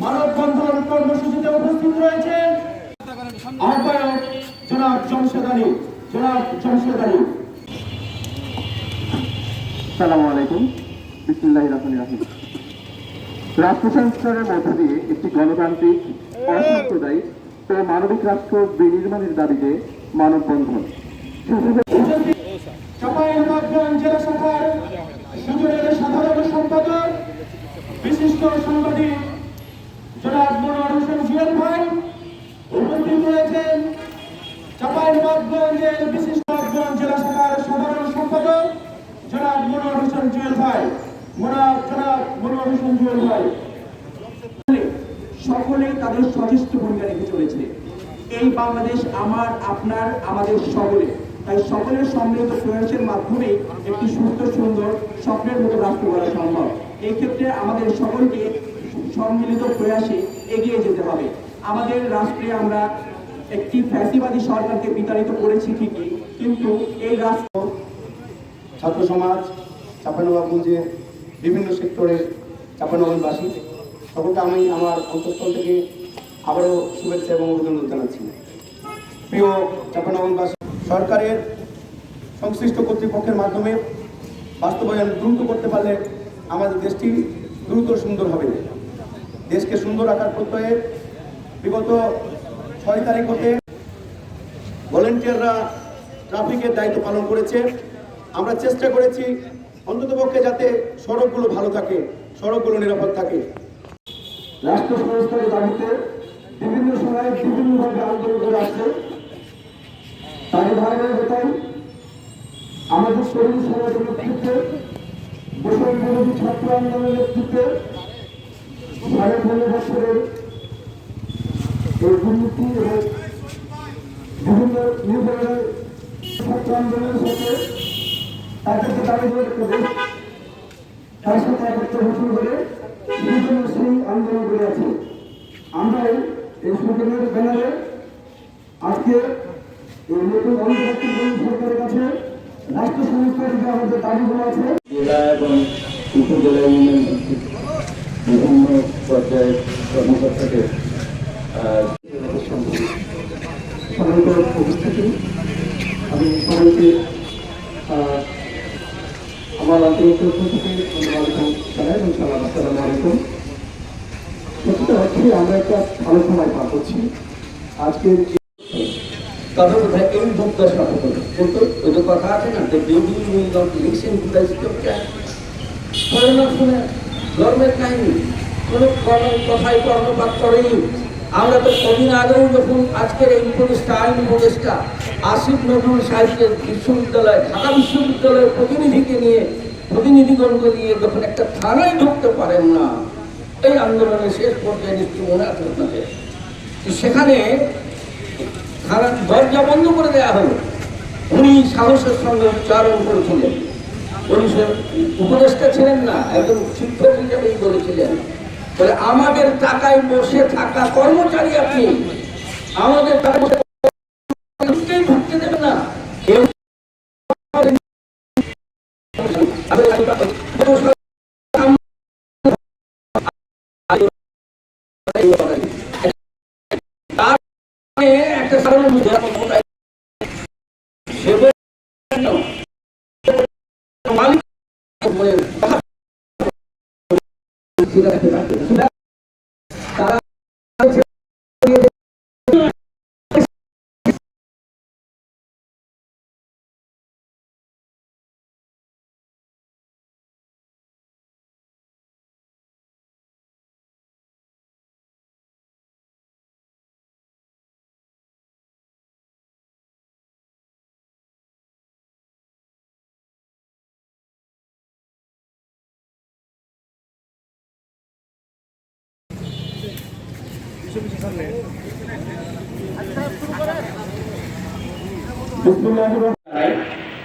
মানববন্ধন কর্মসূচিতে উপস্থিত আহ্বায়ক জনাব জমশেদ আলী, জনাব জমশেদ আলী। দিয়ে একটি গণতান্ত্রিক মানবিক রাষ্ট্র বিনির্মাণের দাবিতে মানববন্ধন চাঁপাইনবাবগঞ্জ জেলা শাখার সুজনের সাধারণ সম্পাদক বিশিষ্ট সাংবাদিক জনাব মনোয়ার হোসেন জুয়েল ভাই উপস্থিত রয়েছেন চাঁপাইনবাবগঞ্জের বিশিষ্ট জেলা শাখার সাধারণ সম্পাদক জনাব মনোয়ার হোসেন জুয়েল ভাই। মোনাব জনাব মনোয়ার হোসেন জুয়েল ভাই। সকলেই তাদের সচেষ্ট ভূমিকা রেখে চলেছে। এই বাংলাদেশ আমার, আপনার, আমাদের সকলে। তাই সকলের সম্মিলিত প্রয়াসের মাধ্যমে একটি সুস্থ, সুন্দর স্বপ্নের মতো রাষ্ট্র করা সম্ভব। এই ক্ষেত্রে আমাদের সকলকে সম্মিলিত প্রয়াসে এগিয়ে যেতে হবে। আমাদের রাষ্ট্রে আমরা একটি ফ্যাসিবাদী সরকারকে বিতাড়িত করেছি ঠিকই, কিন্তু এই রাষ্ট্র ছাত্র সমাজ চাপানবাবগঞ্জের বিভিন্ন সেক্টরের চাপানবাবনবাসী সকলকে আমি আমার অন্তঃস্থল থেকে আবারও শুভেচ্ছা এবং অভিনন্দন জানাচ্ছি। প্রিয় চাপানবাবনবাসী সরকারের সংশ্লিষ্ট কর্তৃপক্ষের মাধ্যমে বাস্তবায়ন দ্রুত করতে পারলে আমাদের দেশটি দ্রুত সুন্দর হবে। দেশকে সুন্দর রাখার প্রত্যয়ে বিগত ছয় তারিখ হতে ভলেন্টিয়াররা ট্রাফিকের দায়িত্ব পালন করেছে। আমরা চেষ্টা করেছি অন্ততপক্ষে যাতে সড়কগুলো ভালো থাকে, সড়কগুলো নিরাপদ থাকে। রাষ্ট্র সংস্কারের দাবিতে বিভিন্ন সময় বিভিন্নভাবে আন্দোলন করে আসছে। তারই ধারাবাহিকতায় আমাদের শরীর সমাজের নেতৃত্বে বিরোধী ছাত্র আন্দোলনের নেতৃত্বে সাড়ে পনেরো বছরের এই দুর্নীতি এবং বিভিন্ন নির্বাচনের ছাত্র আন্দোলনের সাথে তাদেরকে দাবি করে করে তার সাথে একত্র ঘোষণ করে বিভিন্ন সেই আন্দোলন করে আছে। আমরা এই সুযোগের ব্যানারে আজকে এই নতুন অন্তর্বর্তীকালীন সরকারের কাছে রাষ্ট্র সংস্কারের যে আমাদের দাবিগুলো আছে, জেলা এবং উপজেলা ইউনিয়ন ভিত্তিক বিভিন্ন পর্যায়ের কর্মকর্তাদের আমার একটা ভালো সময় পার করছি আজকের তাদের বোধহয় এই দুর্দশা হতো কিন্তু ওই যে কথা আছে না the beauty not listen to ধর্মের কাহিনী, কোনো কর্ম কথাই কর্ণপাত করেনি। আমরা তো কদিন আগেও যখন আজকের এই উপদেশটা আইন উপদেশটা আসিফ নজরুল সাহেবকে বিশ্ববিদ্যালয়, ঢাকা বিশ্ববিদ্যালয়ের প্রতিনিধিকে নিয়ে, প্রতিনিধিগণকে নিয়ে যখন একটা থানায় ঢুকতে পারেন না, এই আন্দোলনের শেষ পর্যায়ে নিশ্চয় মনে আছে আপনাদের। সেখানে থানার দরজা বন্ধ করে দেওয়া হলো। উনি সাহসের সঙ্গে উচ্চারণ করেছিলেন। উপদেষ্টা ছিলেন না, একজন শিক্ষক হিসেবেই বলেছিলেন বলে, আমাদের টাকায় বসে থাকা কর্মচারী আপনি, আমাদের ঢুকতে দেবেন না। মানে একটা সাধারণ মানে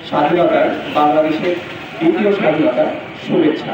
স্বাধীনতার বাংলাদেশের দ্বিতীয় স্বাধীনতার শুভেচ্ছা।